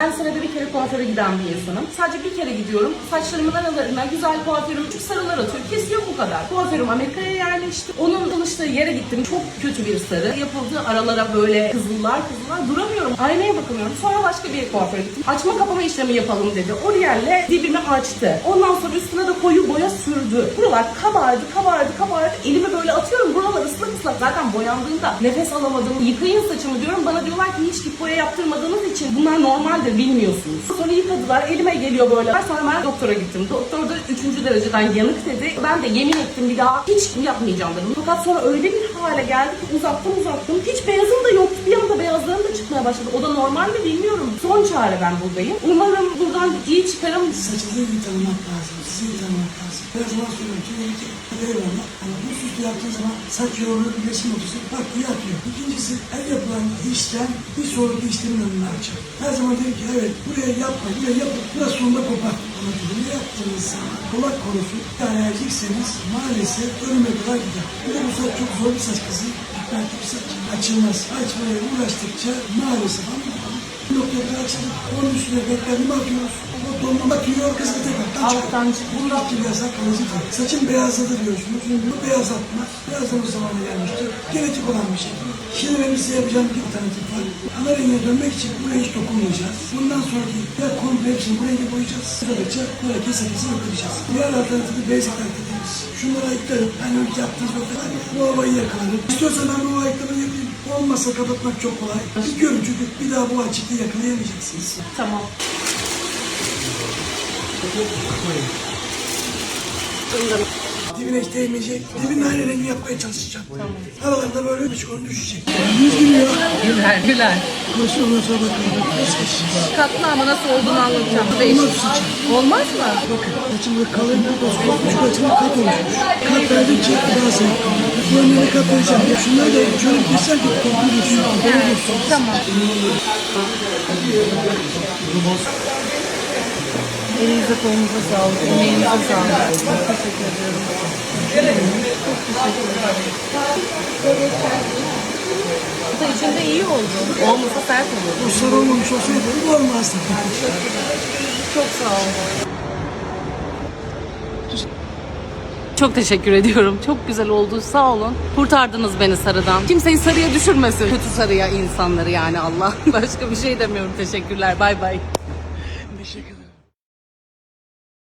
Ben senede bir kere kuaföre giden bir insanım. Sadece bir kere gidiyorum. Saçlarımın aralarına güzel kuaförüm küçük sarılar atıyor. Kesiyor bu kadar. Kuaförüm Amerika'ya yerleşti. Onun çalıştığı yere gittim. Çok kötü bir sarı. Yapıldı aralara böyle kızıllar kızıllar. Duramıyorum. Aynaya bakamıyorum. Sonra başka bir kuaföre gittim. Açma kapama işlemi yapalım dedi. Oriel'le dibimi açtı. Ondan sonra üstüne de koyu boya sürdü. Buralar kabardı, kabardı, kabardı. Elimi böyle atıyorum. Buralar ıslak ıslak. Zaten boyandığında nefes alamadım. Yıkayın saçımı diyorum. Bana diyorlar ki hiç dip boya yaptırmadığınız için bunlar normaldir bilmiyorsunuz. Sonra yıkadılar. Elime geliyor böyle. Sonra ben doktora gittim. Doktor da 3. dereceden yanık dedi. Ben de yemin ettim bir daha hiç yapmayacağım dedim. Fakat sonra öyle bir hale geldi ki uzattım uzattım. Hiç beyazım da yoktu. Bir anda da çıkmaya başladı. O da normal mi bilmiyorum. Son çare ben buradayım. Umarım buradan iyi çıkarım. Saçınızı iyi tanımak lazım. Sizi iyi tanımak lazım. Her zaman söylüyorum ki önce eyvallah. Ama bu süslü yaptığın zaman saç yoğurur bir resim olursa bak bu yapıyor. İkincisi her yapılan işlem bir sonraki işlemin önünü açar. Her zaman derim ki evet buraya yapma, buraya yapma. Biraz sonunda kopar. Ama bunu yaptığınız zaman kulak konusu alerjikseniz maalesef ölüme kadar gider. Bir de bu saç çok zor bir saç kızı. Bir saç açılmaz. Açmaya uğraştıkça maalesef ama bir noktaya kadar açılır. Onun üstüne beklenme atıyoruz. O donma batıyor, kızı tekrar açıyor. Alttan çık. Bunda bir yasak kalıcı değil. Saçın beyazladı diyorsunuz. Bu beyazlatma beyazlama zamanı gelmiştir. Genetik olan bir şey. Şimdi benim size yapacağım bir alternatif var. Ana rengine dönmek için buraya hiç dokunmayacağız. Bundan sonraki ya komple hepsini bu renge boyayacağız. Sıradıkça böyle kese kese öpeceğiz. Diğer alternatifi basic alternatifimiz. Şunları ayıklarım. Hani yaptığınız nokta var ya, bu havayı yakalarım. İstiyorsan ben bu ayıklama yapayım. Olmazsa kapatmak çok kolay. Bir görün çünkü bir daha bu açıklığı yakalayamayacaksınız. Tamam. Dibine hiç değmeyecek. Dibinin aynı rengi yapmaya çalışacağım. Aralarında böyle bir çukur düşecek. Yüz gülüyor. Güler güler. Sonra bakın. Nasıl Katlı ama nasıl olduğunu anlatacağım. Olmaz mı? Bakın saçımda kalın bir toz kopmuş. Saçımda kat oluşmuş. Kat verdikçe daha zevk kalıyor. Bu önleri kat vereceğim. Şunları da şöyle keser ki kopmu düşüyor. Böyle dursun. Tamam. Elinize kolunuza sağlık, emeğinize sağlık. Çok teşekkür ediyorum. Çok teşekkür ederim. Bu da içinde iyi oldu. Olmasa sert olur. Bu sarı olmamış olsaydı bu olmazdı. Çok sağ olun. Çok teşekkür ediyorum. Çok güzel oldu. Sağ olun. Kurtardınız beni sarıdan. Kimseyi sarıya düşürmesin. Kötü sarıya insanları yani Allah. Başka bir şey demiyorum. Teşekkürler. Bay bay. Teşekkür.